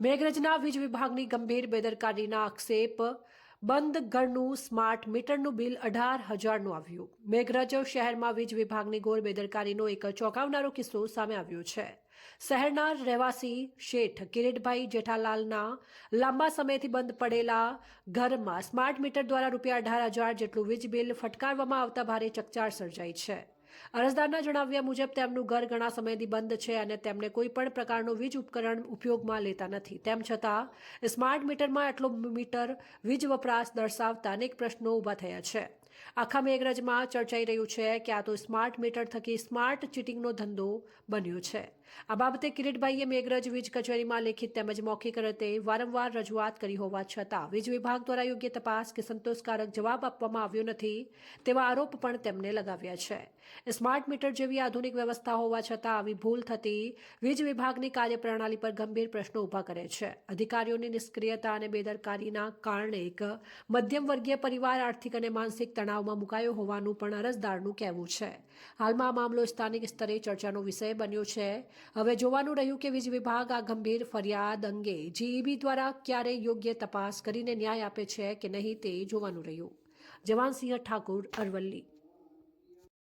મેઘરજના વીજ વિભાગની ગંભીર બેદરકારીના આક્ષેપ, બંધ ઘરનું સ્માર્ટ મીટરનું બિલ અઢાર હજારનું આવ્યું. મેઘરજ શહેરમાં વીજ વિભાગની ઘોર બેદરકારીનો એક ચોંકાવનારો કિસ્સો સામે આવ્યો છે. શહેરના રહેવાસી શેઠ કિરીટભાઈ જેઠાલાલના લાંબા સમયથી બંધ પડેલા ઘરમાં સ્માર્ટ મીટર દ્વારા રૂપિયા અઢાર હજાર જેટલું વીજ બિલ ફટકારવામાં આવતા ભારે ચકચાર સર્જાઈ છે. અરજદારના જણાવ્યા મુજબ, તેમનું ઘર ઘણા સમયથી બંધ છે અને તેમને કોઈ પણ પ્રકારનું વીજ ઉપકરણ ઉપયોગમાં લેતા નથી. તેમ છતાં, સ્માર્ટ મીટરમાં આટલો મીટર વીજ વપરાશ દર્શાવતા અનેક પ્રશ્નો ઊભા થયા છે. આખા મેઘરજમાં ચર્ચાઈ રહ્યું છે કે આ તો સ્માર્ટ મીટર થકી સ્માર્ટ ચીટિંગનો ધંધો બન્યો છે. આ બાબતે કિરીટભાઈએ મેઘરજ વીજ કચેરીમાં લેખિત તેમજ મૌખિક રીતે વારંવાર રજૂઆત કરી હોવા છતાં વીજ વિભાગ દ્વારા યોગ્ય તપાસ કે સંતોષકારક જવાબ આપવામાં આવ્યો નથી તેવા આરોપ પણ તેમને લગાવ્યા છે. સ્માર્ટ મીટર જેવી આધુનિક વ્યવસ્થા હોવા છતાં આવી ભૂલ થતી વીજ વિભાગની કાર્યપ્રણાલી પર ગંભીર પ્રશ્નો ઊભા કરે છે. અધિકારીઓની નિષ્ક્રિયતા અને બેદરકારીના કારણે એક મધ્યમ વર્ગીય પરિવાર આર્થિક અને માનસિક તણાવમાં મુકાયો હોવાનું પણ અરજદારનું કહેવું છે. હાલમાં આ મામલો સ્થાનિક સ્તરે ચર્ચાનો વિષય બન્યો છે. હવે જોવાનું રહ્યું કે વીજ વિભાગ આ ગંભીર ફરિયાદ અંગે જીઈબી દ્વારા ક્યારે યોગ્ય તપાસ કરીને ન્યાય આપે છે કે નહીં તે જોવાનું રહ્યું. જવાનસિંહ ઠાકુર અરવલ્લી.